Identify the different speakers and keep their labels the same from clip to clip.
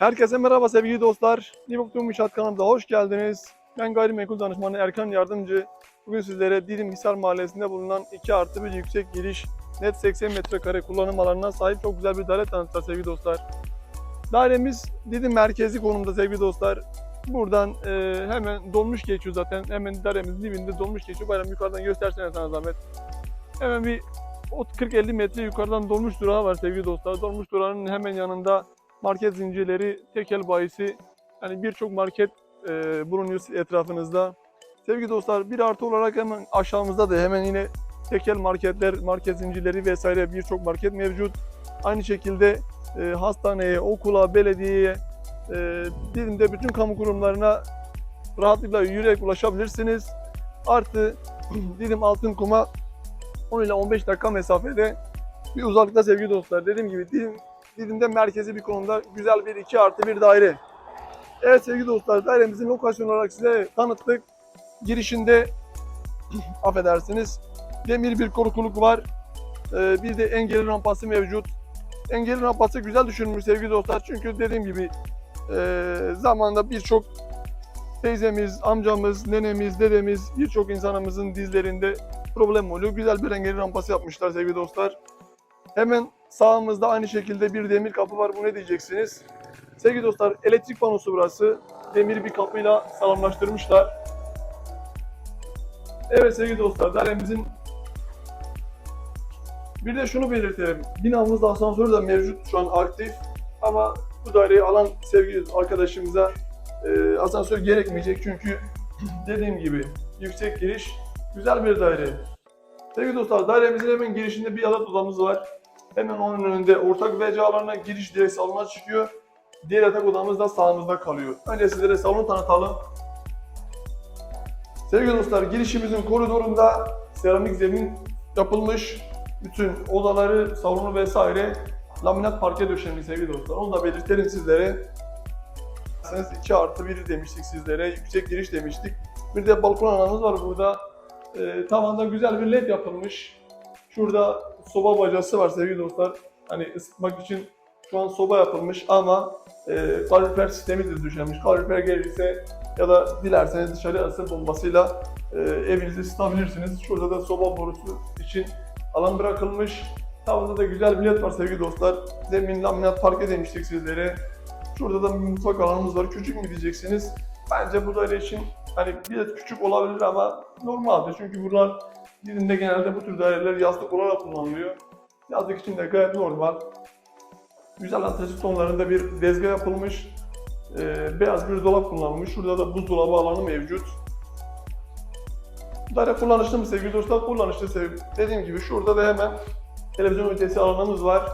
Speaker 1: Herkese merhaba sevgili dostlar. Niboktum İnşaat kanalımıza hoş geldiniz. Ben gayrimenkul danışmanı Erkan Yardımcı. Bugün sizlere Didim Hisar Mahallesi'nde bulunan 2 artı 1 yüksek giriş, net 80 metrekare kullanım alanına sahip çok güzel bir daire tanıtacağız sevgili dostlar. Dairemiz Didim merkezi konumda sevgili dostlar. Buradan e, hemen dolmuş geçiyor zaten. Hemen dairemizin dibinde dolmuş geçiyor. Bayram yukarıdan göstersene sana zahmet. Hemen bir 40-50 metre yukarıdan dolmuş durağı var sevgili dostlar. Dolmuş durağının hemen yanında market zincirleri, tekel bayisi, yani birçok market e, bulunuyor etrafınızda. Sevgili dostlar bir artı olarak hemen aşağımızda da hemen yine tekel marketler, market zincirleri vesaire birçok market mevcut. Aynı şekilde e, hastaneye, okula, belediyeye, e, Didim'de bütün kamu kurumlarına rahatlıkla yürüyerek ulaşabilirsiniz. Artı Didim Altın Kum'a 10 ile 15 dakika mesafede bir uzaklıkta sevgili dostlar. Dediğim gibi Didim Didim'de merkezi bir konumda güzel bir 2 artı bir daire. Evet sevgili dostlar dairemizin lokasyon olarak size tanıttık. Girişinde affedersiniz demir bir korkuluk var. Ee, bir de engelli rampası mevcut. Engelli rampası güzel düşünülmüş sevgili dostlar. Çünkü dediğim gibi e, zamanında birçok teyzemiz, amcamız, nenemiz, dedemiz birçok insanımızın dizlerinde problem oluyor. Güzel bir engelli rampası yapmışlar sevgili dostlar. Hemen sağımızda aynı şekilde bir demir kapı var. Bu ne diyeceksiniz? Sevgili dostlar elektrik panosu burası. Demir bir kapıyla sağlamlaştırmışlar. Evet sevgili dostlar dairemizin bir de şunu belirtelim. Binamızda asansör de mevcut şu an aktif. Ama bu daireyi alan sevgili arkadaşımıza e, asansör gerekmeyecek. Çünkü dediğim gibi yüksek giriş güzel bir daire. Sevgili dostlar dairemizin hemen girişinde bir yatak odamız var. Hemen onun önünde ortak WC alanına giriş direkt salona çıkıyor. Diğer yatak odamız da sağımızda kalıyor. Önce sizlere salonu tanıtalım. Sevgili dostlar girişimizin koridorunda seramik zemin yapılmış. Bütün odaları, salonu vesaire laminat parke döşenmiş sevgili dostlar. Onu da belirtelim sizlere. 2 artı 1 demiştik sizlere. Yüksek giriş demiştik. Bir de balkon alanımız var burada. Ee, tavanda güzel bir led yapılmış. Şurada soba bacası var sevgili dostlar. Hani ısıtmak için şu an soba yapılmış ama e, kalorifer sistemi de düşenmiş. Kalorifer gelirse ya da dilerseniz dışarı ısı bombasıyla e, evinizi ısıtabilirsiniz. Şurada da soba borusu için alan bırakılmış. Tavanda da güzel bir led var sevgili dostlar. Zemin laminat parke demiştik sizlere. Şurada da bir mutfak alanımız var. Küçük mü diyeceksiniz? Bence bu daire için hani biraz küçük olabilir ama normaldir. Çünkü buralar Didim'de genelde bu tür daireler yazlık olarak kullanılıyor. Yazlık için de gayet normal. Güzel antrasit tonlarında bir dezgah yapılmış. Ee, beyaz bir dolap kullanılmış. Şurada da buzdolabı alanı mevcut. Daire kullanışlı mı sevgili dostlar? Kullanışlı sevgili. Dediğim gibi şurada da hemen televizyon ünitesi alanımız var.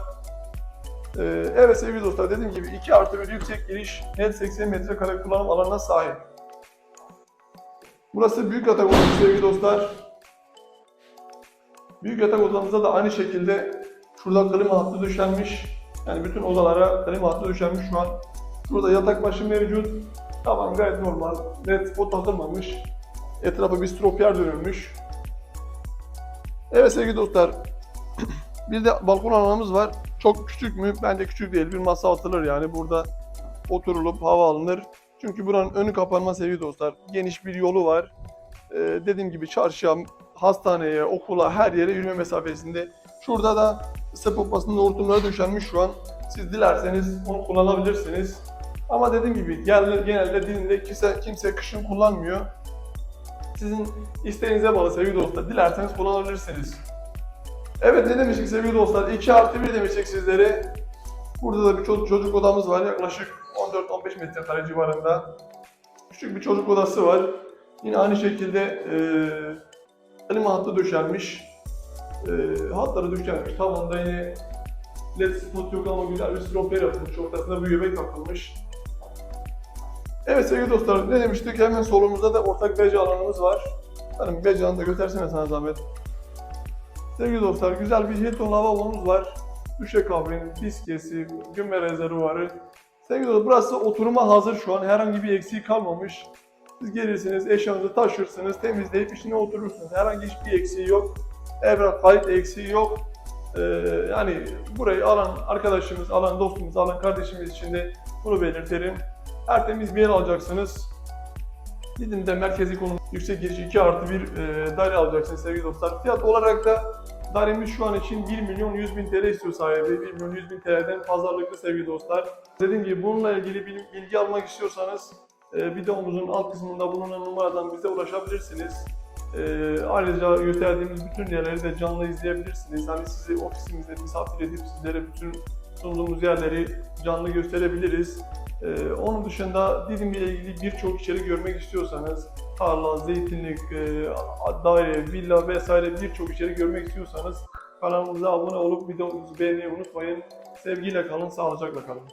Speaker 1: Ee, evet sevgili dostlar dediğim gibi 2 artı 1 yüksek giriş net 80 metrekare kullanım alanına sahip. Burası büyük odamız sevgili dostlar. Büyük yatak odamızda da aynı şekilde şurada klima hattı döşenmiş. Yani bütün odalara klima hattı döşenmiş şu an. Şurada yatak başı mevcut. Tavan gayet normal. Net spot takılmamış. Etrafı bir stropiyer dönülmüş. Evet sevgili dostlar. bir de balkon alanımız var. Çok küçük mü? Bence küçük değil. Bir masa atılır yani. Burada oturulup hava alınır. Çünkü buranın önü kapanma sevgili dostlar. Geniş bir yolu var. Ee, dediğim gibi çarşıya, hastaneye, okula, her yere yürüme mesafesinde. Şurada da ısı pompasının hortumları döşenmiş şu an. Siz dilerseniz onu kullanabilirsiniz. Ama dediğim gibi genelde, genelde dilinde kimse, kimse kışın kullanmıyor. Sizin isteğinize bağlı sevgili dostlar. Dilerseniz kullanabilirsiniz. Evet ne demiştik sevgili dostlar? 2 artı 1 demiştik sizlere. Burada da bir çocuk, çocuk odamız var yaklaşık 14-15 metrekare civarında. Küçük bir çocuk odası var. Yine aynı şekilde e, klima hattı döşenmiş. E, hatları döşenmiş. Tavanda yine led spot yok ama güzel bir stroper yapılmış. Ortasında bir göbek takılmış. Evet sevgili dostlar ne demiştik? Hemen solumuzda da ortak BC alanımız var. Hanım alanını da göstersene sana zahmet. Sevgili dostlar güzel bir Hilton lavabomuz var. Duşakabin, biskesi, gümme rezervuarı. Sevgili dostlar burası oturuma hazır şu an. Herhangi bir eksiği kalmamış. Siz gelirsiniz, eşyanızı taşırsınız, temizleyip içine oturursunuz. Herhangi hiçbir eksiği yok. Evrak kayıt eksiği yok. Ee, yani burayı alan arkadaşımız, alan dostumuz, alan kardeşimiz için de Bunu belirtelim. Tertemiz bir yer alacaksınız. Didim'de merkezi konum yüksek giriş 2 artı bir e, daire alacaksınız sevgili dostlar. Fiyat olarak da dairemiz şu an için 1 milyon 100 bin TL istiyor sahibi. 1 milyon 100 bin TL'den pazarlıklı sevgili dostlar. Dediğim gibi bununla ilgili bil- bilgi almak istiyorsanız videomuzun alt kısmında bulunan numaradan bize ulaşabilirsiniz. E, ayrıca gösterdiğimiz bütün yerleri de canlı izleyebilirsiniz. Hani sizi ofisimizde misafir edip sizlere bütün sunduğumuz yerleri canlı gösterebiliriz. Ee, onun dışında Didim'le ilgili birçok içerik görmek istiyorsanız tarla, zeytinlik, e, daire, villa vesaire birçok içerik görmek istiyorsanız kanalımıza abone olup videomuzu beğenmeyi unutmayın. Sevgiyle kalın, sağlıcakla kalın.